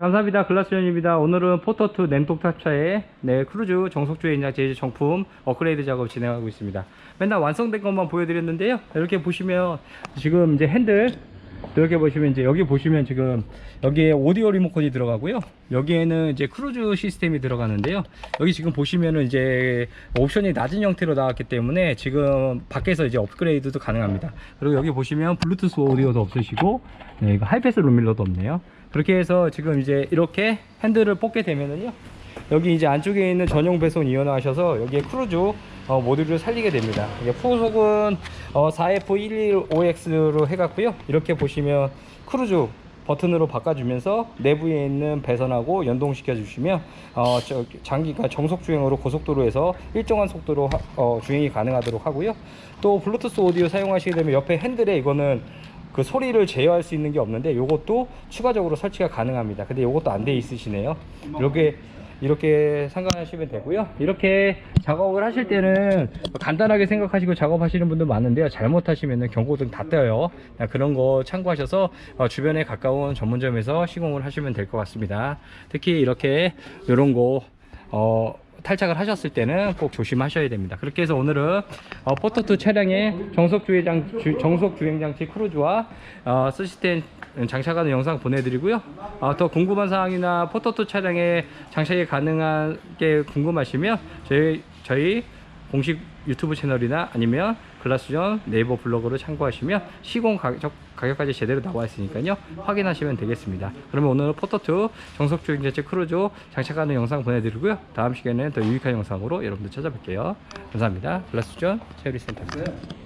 감사합니다. 글라스전입니다. 오늘은 포토2 냉동 탑차의 네, 크루즈 정속주행 인장제 정품 업그레이드 작업 진행하고 있습니다. 맨날 완성된 것만 보여드렸는데요. 이렇게 보시면 지금 이제 핸들 이렇게 보시면 이제 여기 보시면 지금 여기에 오디오 리모컨이 들어가고요. 여기에는 이제 크루즈 시스템이 들어가는데요. 여기 지금 보시면은 이제 옵션이 낮은 형태로 나왔기 때문에 지금 밖에서 이제 업그레이드도 가능합니다. 그리고 여기 보시면 블루투스 오디오도 없으시고 네, 이거 하이패스 룸밀러도 없네요. 그렇게 해서 지금 이제 이렇게 핸들을 뽑게 되면은요. 여기 이제 안쪽에 있는 전용 배선 이용하셔서 여기에 크루즈 어, 모듈을 살리게 됩니다. 이게 후속은 어, 4F115X로 해갖고요. 이렇게 보시면 크루즈 버튼으로 바꿔주면서 내부에 있는 배선하고 연동시켜 주시면 어, 저 장기가 정속 주행으로 고속도로에서 일정한 속도로 하- 어, 주행이 가능하도록 하고요. 또 블루투스 오디오 사용하시게 되면 옆에 핸들에 이거는 그 소리를 제어할 수 있는 게 없는데 요것도 추가적으로 설치가 가능합니다. 근데 요것도 안 돼 있으시네요. 이렇게 이렇게 상관하시면 되고요. 이렇게 작업을 하실 때는 간단하게 생각하시고 작업하시는 분들 많은데요. 잘못하시면 경고등 다 떠요. 그런 거 참고하셔서 어, 주변에 가까운 전문점에서 시공을 하시면 될 것 같습니다. 특히 이렇게 이런 거 어, 탈착을 하셨을 때는 꼭 조심하셔야 됩니다. 그렇게 해서 오늘은 어, 포토2 차량의 정속 주행 주, 정속 주행 장치 크루즈와 어, 시스템 장착하는 영상 보내드리고요. 어, 더 궁금한 사항이나 포토2 차량에 장착이 가능한 게 궁금하시면 저희 저희 공식 유튜브 채널이나 아니면 글라스전 네이버 블로그를 참고하시면 시공 가격, 가격까지 제대로 나와 있으니까요. 확인하시면 되겠습니다. 그러면 오늘 포토2 정석 주행자체 크루즈 장착하는 영상 보내드리고요. 다음 시간에는 더 유익한 영상으로 여러분들 찾아뵐게요. 감사합니다. 글라스전 체어리 센터였어요